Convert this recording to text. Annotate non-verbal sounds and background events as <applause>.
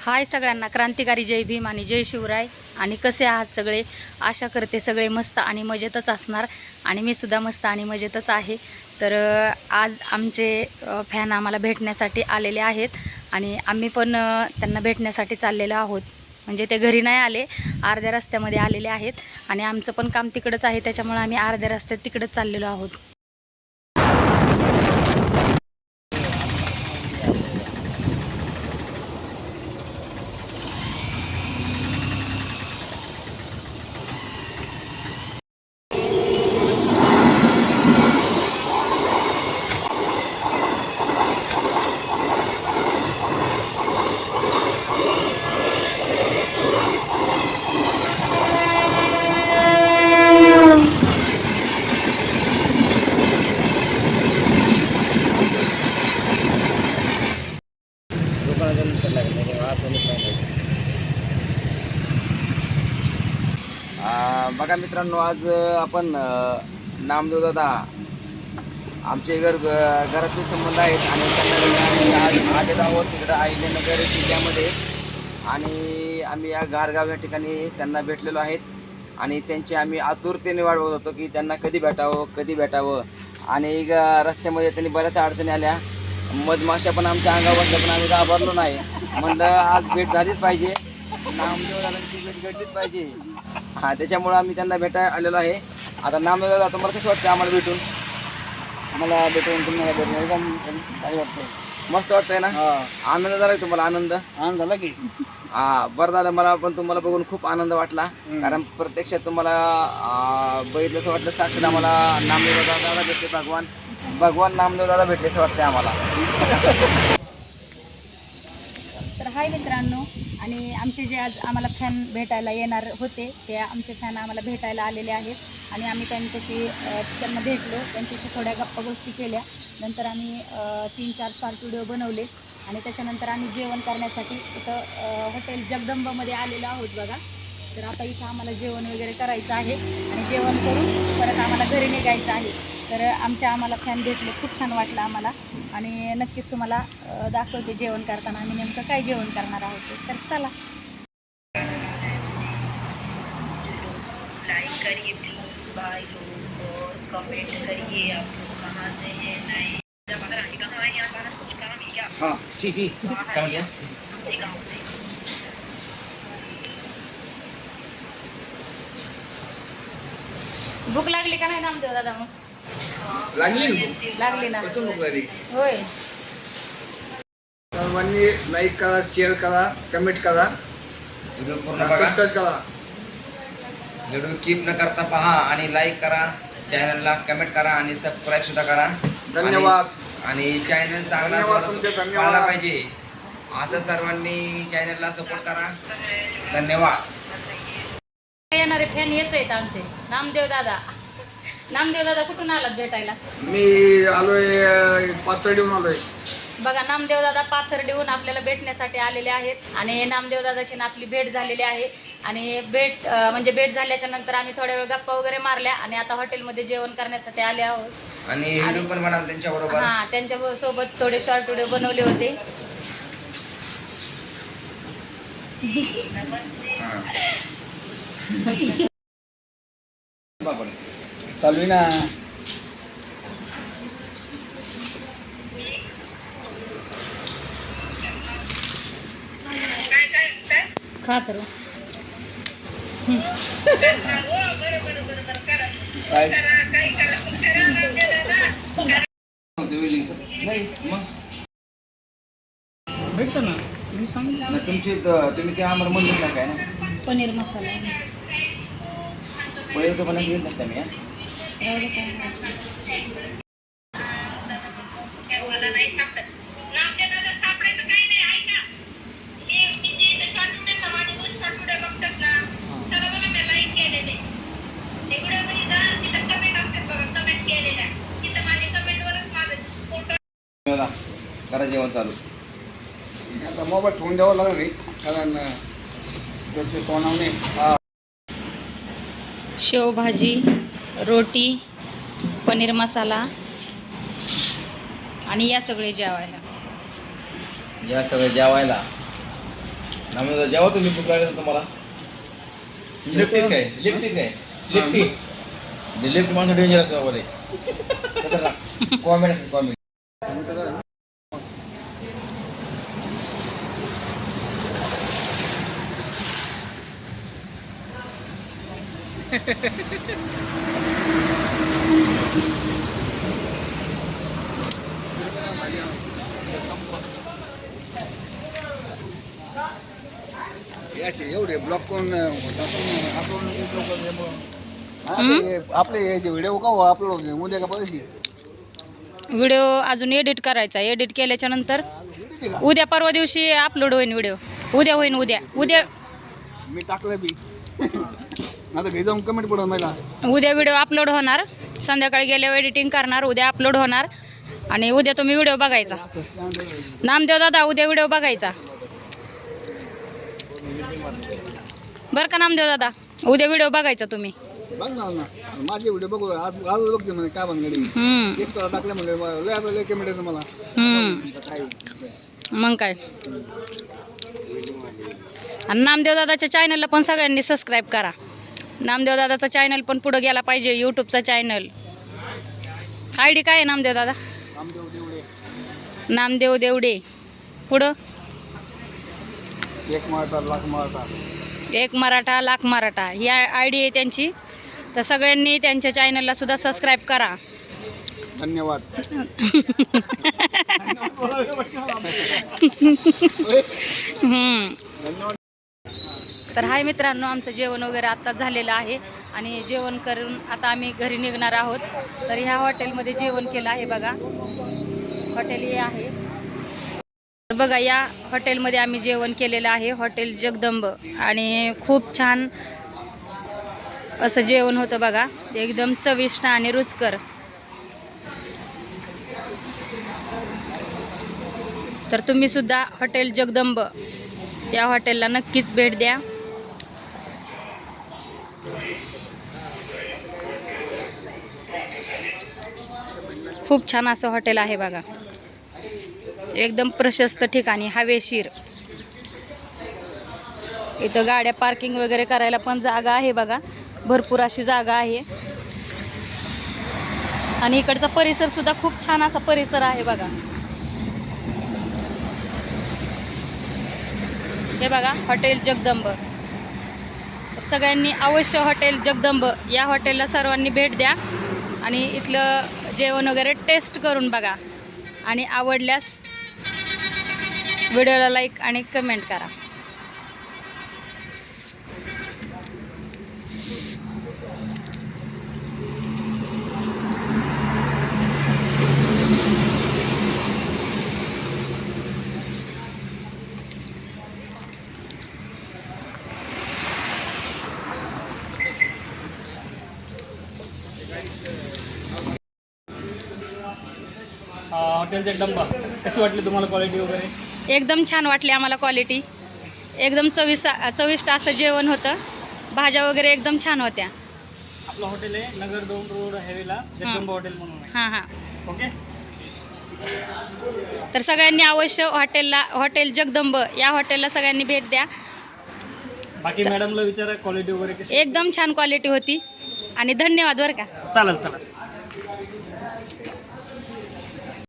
हाय सगळ्यांना. क्रांतिकारी जय भीम आणि जय शिवराय. आणि कसे आहात सगळे? आशा करते सगळे मस्त आणि मजेतच असणार. आणि मी सुद्धा मस्त आणि मजेतच आहे. तर आज आमचे फॅन आम्हाला भेटण्यासाठी आलेले आहेत. आणि आम्ही पण त्यांना भेटण्यासाठी चाललेलो आहोत. म्हणजे ते घरी नाही आले अर्ध्या रस्त्यामध्ये आलेले आहेत. आणि आमचं पण काम तिकडंच आहे त्याच्यामुळे आम्ही अर्ध्या रस्त्यात तिकडंच चाललेलो आहोत. बघा मित्रांनो आज आपण नामदेव दादा आमचे घर ग- घरातले संबंध आहेत आणि त्यांना आज आलेलो आहोत तिकडं अहिल्यानगर जिल्ह्यामध्ये. आणि आम्ही या गारगाव या ठिकाणी त्यांना भेटलेलो आहेत. आणि त्यांची आम्ही आतुरतेने वाढ बघत होतो की त्यांना कधी भेटावं कधी भेटावं. आणि ग- रस्त्यामध्ये त्यांनी बऱ्याच अडचणी आल्या. मधमाशा पण आमच्या अंगावर पण आम्ही घाबरलो नाही. म्हणलं आज भेट झालीच पाहिजे. नामदेव दादांची भेट घडलीच पाहिजे. हा त्याच्यामुळं आम्ही त्यांना भेटाय आलेलो आहे. आता नामदेव दादा तुम्हाला कसं वाटतं आम्हाला भेटून? आम्हाला भेटून तुम्हाला भेटून एकदम काय वाटतं मस्त वाटतंय ना? आनंद झाला का तुम्हाला? आनंद? आनंद झाला की. हा बरं झालं. मला पण तुम्हाला बघून खूप आनंद वाटला. कारण प्रत्यक्षात तुम्हाला बघितलं असं वाटलं साक्षात आम्हाला नामदेव दादा भेटले भगवान भगवान नामदेव दादा भेटले असं वाटतंय आम्हाला. हाय मित्रांनो. आणि आमचे जे आज आम्हाला फॅन भेटायला येणार होते ते आमचे फॅन आम्हाला भेटायला आलेले आहेत. आणि आम्ही त्यांच्याशी त्यांना भेटलो. त्यांच्याशी थोड्या गप्पा गोष्टी केल्या. नंतर आम्ही तीन चार शॉर्ट व्हिडिओ बनवले. आणि त्याच्यानंतर आम्ही जेवण करण्यासाठी इथं हॉटेल जगदंबामध्ये आलेलो आहोत बघा. तर आता इथं आम्हाला जेवण वगैरे करायचं आहे. आणि जेवण करून परत आम्हाला घरी निघायचं आहे. तर आमच्या आम्हाला फॅन भेटले. खूप छान वाटलं आम्हाला. आणि नक्कीच तुम्हाला दाखवते जेवण करताना आम्ही नेमकं काय जेवण करणार आहोत. तर चला. लाइक करिए प्लीज भाई लोग और कमेंट करिए आप लोग कहाँ से हैं नए जब अगर आगे कहाँ आए यहाँ बाहर कुछ काम है क्या? हां ठीक ठीक काय? म्हणते आपके गाँव से। भूक लागली का नाही नामदेव दादा मग? लागली लागली ना. लागली होय. सर्वांनी लाईक करा शेअर करा कमेंट करा. व्हिडिओ पूर्ण बघा. सबस्क्राईब करा. व्हिडिओ कीप न करता पहा आणि लाईक करा चॅनलला कमेंट करा आणि सबस्क्राईब सुद्धा करा. धन्यवाद. आणि चॅनल चांगला धन्यवाद तुमचे, धन्यवाद. पाळला पाहिजे. असं सर्वांनी चॅनलला सपोर्ट करा. धन्यवाद. येणारे फॅन हेच आहेत आमचे. नामदेव दादा. नामदेव दादा कुठून आलात भेटायला? मी आलोय पातळीहून आलोय. बघा नामदेव दादा पाथर्डीहून आपल्याला भेटण्यासाठी आलेले आहेत आणि नामदेव दादाची ना आपली भेट झालेली आहे. आणि भेट अं, म्हणजे भेट झाल्याच्यानंतर आम्ही थोड्या वेळ गप्पा वगैरे मारल्या आणि आता हॉटेलमध्ये जेवण करण्यासाठी आले आहोत. आणि व्हिडिओ पण बनवा त्यांच्या बरोबर हा त्यांच्यासोबत थोडे शॉर्ट व्हिडिओ बनवले होते. <laughs> चालू ना. खा तर. काय? भेटतो ना. तुम्ही सांगितलं तुमची तुम्ही ते आम्हाला म्हणलं काय ना? पनीर मसाला. पहिले तर पण घेत नाही मी करा जेवण चालू. आता मोबाईल ठेवून द्यावं लागलं नाही कारण त्याची सोनावणे हा. शेवभाजी. रोटी पनीर मसाला आणि या सगळे जेवायला. या सगळं जेवायला. आम्ही जेव्हा तुम्ही भूक लागेल तुम्हाला. लिफ्टीत काय? लिफ्टीत काय लिफ्टी लिफ्ट माणसं डेंजर असतं ते कॉमेडी कॉमेडी हे असे एवढे ब्लॉक करून हे. हा, आपले हे व्हिडिओ का अपलोड होते उद्या का पैसे व्हिडिओ अजून एडिट करायचा एडिट केल्याच्यानंतर उद्या परवा दिवशी अपलोड होईल व्हिडिओ उद्या होईन उद्या. उद्या मी टाकलं बी. आता कमेंट पडून मला उद्या व्हिडिओ अपलोड होणार. संध्याकाळी गेल्यावर एडिटिंग करणार. उद्या अपलोड होणार. आणि उद्या तुम्ही व्हिडिओ बघायचा. नामदेव दादा उद्या व्हिडिओ बघायचा. बरं का नामदेव दादा? उद्या व्हिडिओ बघायचा तुम्ही. बघ ना ना. माझे व्हिडिओ बघू. आज आज बघते म्हणे काय बनगडी हम्म, एक तर टाकले म्हणले मला लय आता लय कमेंट येतं मला. हम्म. काय मग काय? आणि नामदेव दादाच्या चॅनलला पण सगळ्यांनी सबस्क्राईब करा. नामदेव दादाचा चॅनल पण पुढं गेला पाहिजे यूट्यूबचा चॅनल आय डी काय आहे नामदेव दादा? देवडे. नामदेव देवडे. पुढं? एक मारता लाख मारता एक मराठा लाख मराठा. ही आय डी आहे त्यांची. तर सगळ्यांनी त्यांच्या चॅनलला सुद्धा सबस्क्राईब करा. धन्यवाद. <laughs> हम्म. तर हाय मित्रांनो आमचं जेवण वगैरे आत्ताच झालेलं आहे आणि जेवण करून आता आम्ही घरी निघणार आहोत. तर ह्या हॉटेलमध्ये जेवण केलं आहे बघा. हॉटेल हे आहे. तर बघा या हॉटेलमध्ये आम्ही जेवण केलेलं आहे. हॉटेल जगदंब आणि खूप छान असं जेवण होतं बघा. एकदम चविष्ट आणि रुचकर. तर तुम्ही सुद्धा हॉटेल जगदंब या हॉटेलला नक्कीच भेट द्या. खूप छान असं हॉटेल आहे बघा. एकदम प्रशस्त ठिकाणी हवेशीर इथं गाड्या पार्किंग वगैरे करायला पण जागा आहे बघा. भरपूर अशी जागा आहे. आणि इकडचा परिसर सुद्धा खूप छान असा परिसर आहे बघा. हे बघा हॉटेल जगदंब. सगळ्यांनी अवश्य हॉटेल जगदंब या हॉटेलला सर्वांनी भेट द्या आणि इथलं जेवण वगैरे टेस्ट करून बघा. आणि आवडल्यास व्हिडिओला लाईक आणि कमेंट करा. हॉटेल जगदंबा कशी वाटली तुम्हाला क्वालिटी वगैरे? एकदम छान वाटली आम्हाला क्वालिटी एकदम चविष्ट चविष्ट असं जेवण होतं. भाज्या वगैरे एकदम छान होत्या. आपलं हॉटेल आहे नगर दोन रोड हायवेला जगदंबा हॉटेल म्हणून हां हां. ओके? तर सगळ्यांनी अवश्य हॉटेलला हॉटेल जगदंब या हॉटेलला सगळ्यांनी भेट द्या. बाकी मॅडमला विचारा क्वालिटी वगैरे एकदम छान क्वालिटी होती. आणि धन्यवाद बरं का. चालेल चालेल.